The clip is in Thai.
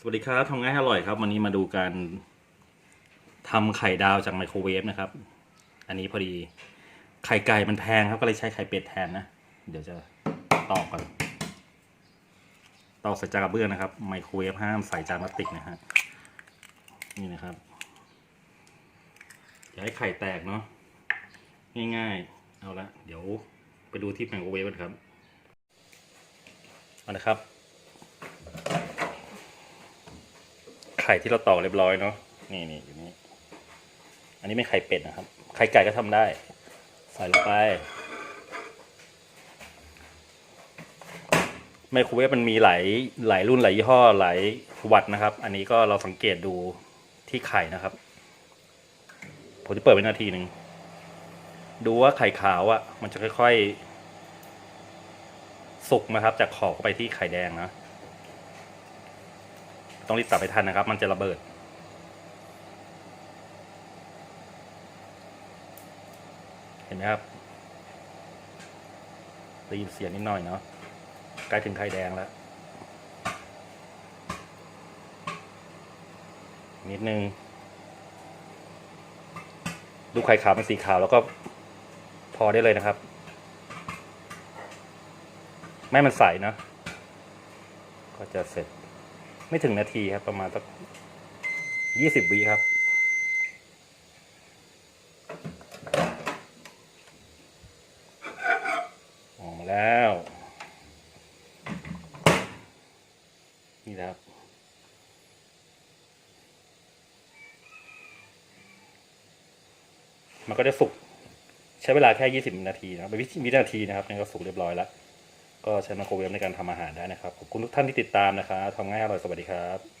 สวัสดีครับทำง่ายอร่อยครับ วันนี้มาดูการทำไข่ดาวจากไมโครเวฟนะครับ อันนี้พอดีไข่ไก่มันแพงครับก็เลยใช้ไข่เป็ดแทนนะ เดี๋ยวจะตอกก่อนตอกใส่จานกระเบื้องนะครับ ไมโครเวฟห้ามใส่จานพลาสติกนะฮะนี่นะครับอย่าให้ไข่แตกเนาะง่ายๆ เอาละเดี๋ยวไปดูที่ไมโครเวฟกันครับเอาละครับ ข่ที่เราตอกเรียบร้อยเนาะนี่นี่อยู่นี่อันนี้ไม่ไข่เป็ดนะครับ ไข่ไก่ก็ทำได้ ใส่ลงไป ไมโครเวฟมันมีหลายหลายรุ่นหลายยี่ห้อหลายวัตต์นะครับ อันนี้ก็เราสังเกตดูที่ไข่นะครับ ผมจะเปิดไว้นาทีหนึ่งดูว่าไข่ขาวอะ่ะ มันจะค่อยๆ สุกนะครับ จากขอบไปที่ไข่แดงนะ ต้องรีบตัดไปทันนะครับ มันจะระเบิด เห็นไหมครับได้ยินเสียงนิดหน่อยเนาะใกล้ถึงไข่แดงแล้ว นิดนึง ดูไข่ขาวเป็นสีขาวแล้วก็พอได้เลยนะครับ ไม่มันใสเนอะก็จะเสร็จ ไม่ถึงนาทีครับ ประมาณสักยี่สิบวิครับ ออกมาแล้ว นี่ครับ มันก็จะสุกใช้เวลาแค่ยี่สิบนาทีนะครับเป็นวินาทีนะครับนี่ก็สุกเรียบร้อยแล้ว ก็ใช้ไมโครเวฟในการทำอาหารได้นะครับ ขอบคุณทุกท่านที่ติดตามนะครับทำง่ายอร่อยสวัสดีครับ